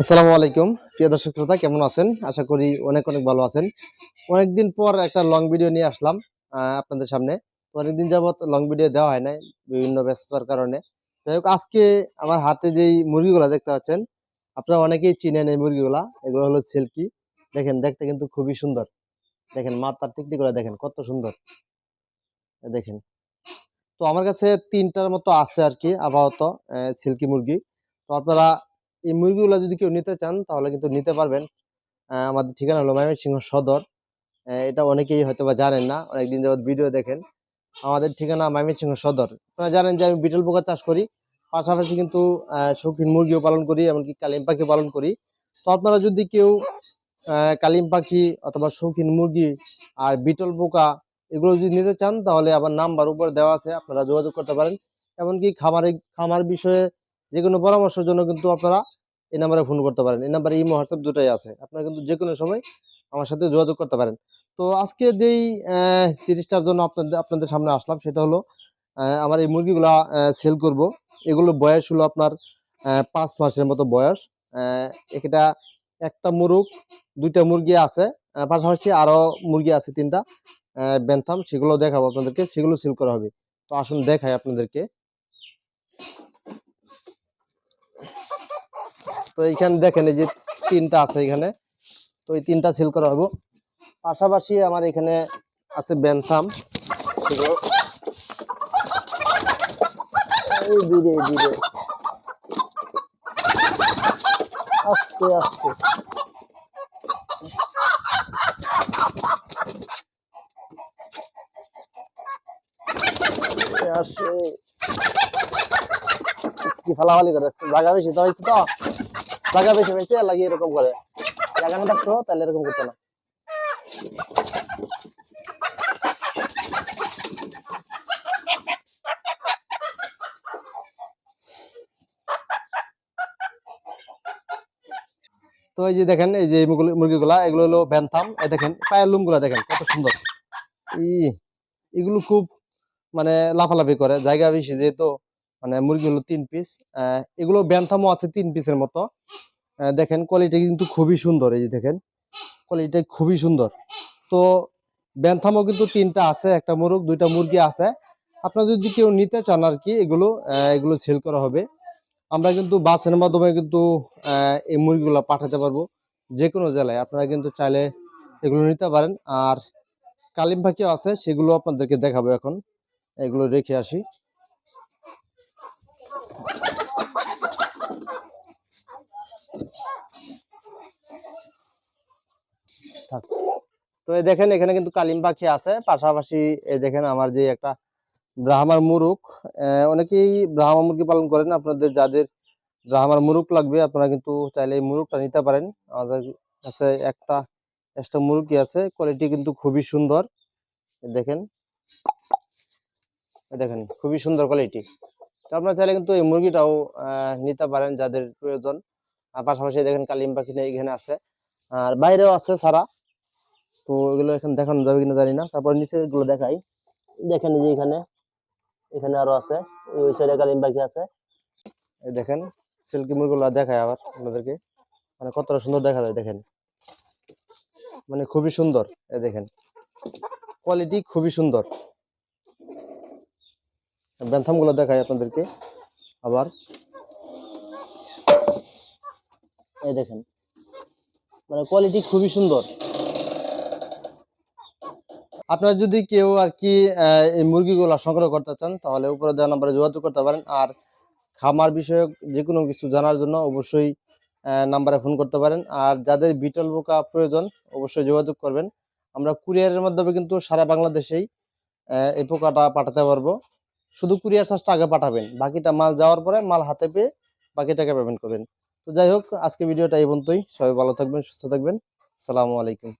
আসসালামু আলাইকুম। প্রিয় দর্শক শ্রোতা, কেমন আছেন? আশা করি অনেক অনেক ভালো আছেন। অনেকদিন পর একটা লং ভিডিও নিয়ে আসলাম আপনাদের সামনে। অনেকদিন যাবত লং ভিডিও দেওয়া হয় নাই, বিভিন্ন ব্যস্ততার কারণে। যাই হোক, আজকে আমার হাতে যেই মুরগিগুলা দেখতে পাচ্ছেন, আপনারা অনেকেই চিনেন এই মুরগিগুলা। এগুলো হলো সিল্কি। দেখেন, দেখতে কিন্তু খুবই সুন্দর। দেখেন, মাথার টিকটি করে দেখেন, কত সুন্দর। দেখেন। তো আমার কাছে তিনটার মতো আছে আর কি, আপাতত সিল্কি মুরগি। তো আপনারা এই মুরগিগুলো যদি কেউ নিতে চান, তাহলে কিন্তু নিতে পারবেন। আমাদের ঠিকানা হলো ময়মনসিংহ সদর। এটা অনেকেই হয়তো বা জানেন না, অনেকদিন যাবত ভিডিও দেখেন। আমাদের ঠিকানা ময়মনসিংহ সদর। আপনারা জানেন যে আমি বিটল পোকা চাষ করি, পাশাপাশি কিন্তু শৌখিন মুরগিও পালন করি, এমনকি কালিম পাখি পালন করি। তো আপনারা যদি কেউ কালিম পাখি অথবা শৌখিন মুরগি আর বিটল পোকা এগুলো যদি নিতে চান, তাহলে আমার নাম্বার উপর দেওয়া আছে, আপনারা যোগাযোগ করতে পারেন। এমনকি খামারে, খামার বিষয়ে যে কোনো পরামর্শের জন্য কিন্তু আপনারা এই নাম্বারে ফোন করতে পারেন। এই নাম্বারে ইমো হোয়াটসঅ্যাপ দুটাই আছে। আপনারা কিন্তু যে কোনো সময় আমার সাথে যোগাযোগ করতে পারেন। তো আজকে যেই জিনিসটার জন্য আপনাদের আপনাদের সামনে আসলাম সেটা হলো আমার এই মুরগিগুলা সেল করব। এগুলো বয়স হলো আপনার পাঁচ মাসের মতো বয়স। এটা একটা মুরগ দুইটা মুরগি আছে। পাশাপাশি আরও মুরগি আছে তিনটা বেনথাম, সেগুলো দেখাবো আপনাদেরকে। সেগুলো সেল করা হবে। তো আসুন দেখাই আপনাদেরকে। তো এইখানে দেখেন এই যে তিনটা আছে এখানে। তো এই তিনটা সেল করা হবে পাশাপাশি আমার এখানে আছে আসে। কি ফালাফালি করে জায়গা বেশি তো হয়েছে তো? বেশি হয়েছে লাগিয়ে এরকম করে। থাকতো, তাহলে এরকম করতো না। তো এই যে দেখেন, এই যে মুরগি- মুরগিগুলা, এগুলো হলো ব্যান্থাম এই দেখেন, পায়ের লুমগুলা দেখেন, কত সুন্দর। ই, এগুলো খুব মানে লাফালাফি করে, জায়গা বেশি যেহেতু। মানে মুরগি হলো তিন পিস এগুলো ব্যান্থামও আছে তিন পিসের মতো। দেখেন কোয়ালিটি কিন্তু খুবই সুন্দর, এই যে দেখেন। কোয়ালিটি খুবই সুন্দর। তো ব্যান্থামও কিন্তু তিনটা আছে, একটা মুরগ, দুইটা মুরগি আছে। আপনারা যদি কেউ নিতে চান আর কি, এগুলো এগুলো সেল করা হবে। আমরা কিন্তু বাসের মাধ্যমে কিন্তু এই মুরগিগুলো পাঠাতে পারব। যে কোনো জেলায় আপনারা কিন্তু চাইলে এগুলো নিতে পারেন। আর কালিম পাখিও আছে, সেগুলো আপনাদেরকে দেখাবো এখন। এগুলো রেখে আসি। তো এই দেখেন, এখানে কিন্তু কালিম পাখি আছে। পাশাপাশি এই দেখেন আমার যে একটা ব্রাহ্মার মুরুক অনেকেই ব্রাহ্মা মুরগি পালন করেন। আপনাদের যাদের ব্রাহ্মার মুরুক লাগবে, আপনারা কিন্তু চাইলে এই মুরুকটা নিতে পারেন। আমাদের কাছে একটা এক্সট্রা মুরগি আছে। কোয়ালিটি কিন্তু খুবই সুন্দর। দেখেন। দেখেন, খুবই সুন্দর কোয়ালিটি তো আপনারা চাইলে কিন্তু এই মুরগিটাও নিতে পারেন যাদের প্রয়োজন। আর পাশাপাশি দেখেন কালিম পাখি এখানে আছে। আর বাইরেও আছে সারা। তো এগুলো এখন দেখানো যাবে কিনা জানি না। তারপর নিচে গুলো দেখাই। দেখেন যে এখানে এখানে আরও আছে। ওই সাইডে কালিম পাখি আছে। এই দেখেন, সিল্কি মুরগুলো দেখায় আবার আপনাদেরকে। মানে কতটা সুন্দর দেখা যায়, দেখেন। মানে খুবই সুন্দর, এই দেখেন। কোয়ালিটি খুবই সুন্দর। ব্যান্থামগুলো দেখায় আপনাদেরকে আবার। এই দেখেন। মানে কোয়ালিটি খুবই সুন্দর। আপনারা যদি কেউ আর কি এই মুরগিগুলো সংগ্রহ করতে চান, তাহলে উপরে দেওয়া নাম্বারে যোগাযোগ করতে পারেন। আর খামার বিষয়ক যে কোনো কিছু জানার জন্য অবশ্যই নাম্বারে ফোন করতে পারেন। আর যাদের বিটল পোকা প্রয়োজন, অবশ্যই যোগাযোগ করবেন। আমরা কুরিয়ারের মাধ্যমে কিন্তু সারা বাংলাদেশেই এই পোকাটা পাঠাতে পারব। শুধু কুরিয়ার চার্জটা আগে পাঠাবেন। বাকিটা মাল যাওয়ার পরে মাল হাতে পেয়ে বাকি টাকা পেমেন্ট করবেন। তো যাই হোক আজকে ভিডিওটা এই পর্যন্তই। সবাই ভালো থাকবেন সুস্থ থাকবেন। সালামু আলাইকুম।